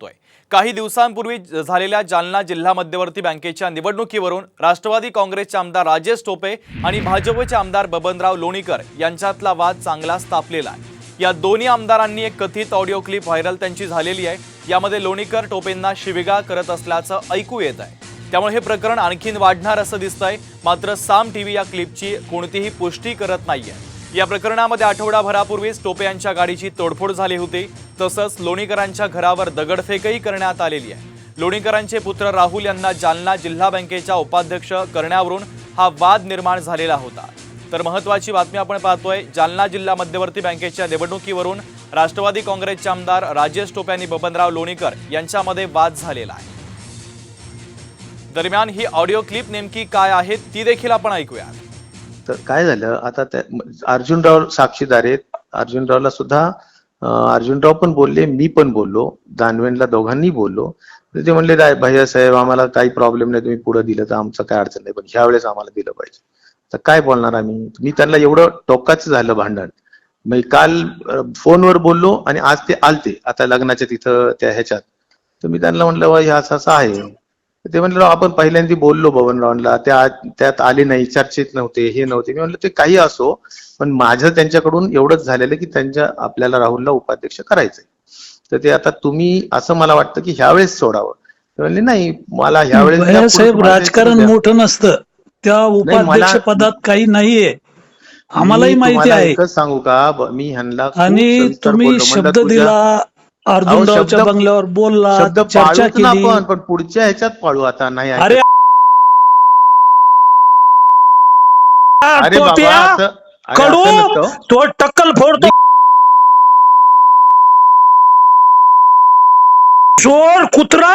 होतोय. काही दिवसांपूर्वी ज- झालेल्या जालना जिल्हा मध्यवर्ती बँकेच्या निवडणुकीवरून राष्ट्रवादी काँग्रेसचे आमदार राजेश टोपे आणि भाजपचे आमदार बबनराव लोणीकर यांच्यातला वाद चांगलाच तापलेला आहे. या दोन्ही आमदारांनी एक कथित ऑडिओ क्लिप व्हायरल त्यांची झालेली आहे. यामध्ये लोणीकर टोपेंना शिविगा करत असल्याचं ऐकू येत आहे. त्यामुळे हे प्रकरण आणखीन वाढणार असं दिसतंय. मात्र साम टीव्ही या क्लिपची कोणतीही पुष्टी करत नाहीये. या प्रकरणामध्ये आठवडाभरापूर्वीच टोपे यांच्या गाडीची तोडफोड झाली होती. तसंच लोणीकरांच्या घरावर दगडफेकही करण्यात आलेली आहे. लोणीकरांचे पुत्र राहुल यांना जालना जिल्हा बँकेच्या उपाध्यक्ष करण्यावरून हा वाद निर्माण झालेला होता. तर महत्वाची बातमी आपण पाहतोय जालना जिल्हा मध्यवर्ती बँकेच्या निवडणुकीवरून राष्ट्रवादी काँग्रेसचे आमदार राजेश टोपे आणि बबनराव लोणीकर यांच्यामध्ये वाद झालेला आहे. दरम्यान ही ऑडिओ क्लिप नेमकी काय आहे ती देखील आपण ऐकूया तर काय झालं आता अर्जुनराव साक्षीदार आहेत. अर्जुनरावला सुद्धा अर्जुनराव पण बोलले मी पण बोललो दानवेंना दोघांनी बोललो. तर ते म्हणले भैया साहेब आम्हाला काही प्रॉब्लेम नाही तुम्ही पुढे दिलं तर आमचं काय अडचण नाही पण ह्या वेळेस आम्हाला दिलं पाहिजे. तर काय बोलणार आम्ही? मी त्यांना एवढं टोकाचं झालं भांडण. मी काल फोनवर बोललो आणि आज ते आलते. आता लग्नाच्या तिथं त्या ह्याच्यात. तर मी त्यांना म्हणलं हे असं असं आहे. ते म्हणलं आपण पहिल्यांदा बोललो बबनरावांना त्या त्यात आले नाही चर्चेत नव्हते हे नव्हते. मी म्हणलं ते काही असो पण माझं त्यांच्याकडून एवढंच झालेलं की त्यांच्या आपल्याला राहुलला उपाध्यक्ष करायचंय. तर ते आता तुम्ही असं मला वाटतं की ह्यावेळेस सोडावं. ते म्हणले नाही मला ह्यावेळेस साहेब राजकारण द्या." मोठं नसतं. त्या उपाध्यक्ष पदात काही नाहीये. आम्हालाही माहिती आहे. सांगू का? मी ह्यांना आणि तुम्ही शब्द दिला अर्जुनरावच्या बंगल्यावर बोलला शब्द चर्चा केली. पण पुढच्या ह्याच्यात पाळू आता नाही. अरे अरे बाबा कडू. तो टक्कल फोडतो चोर कुत्रा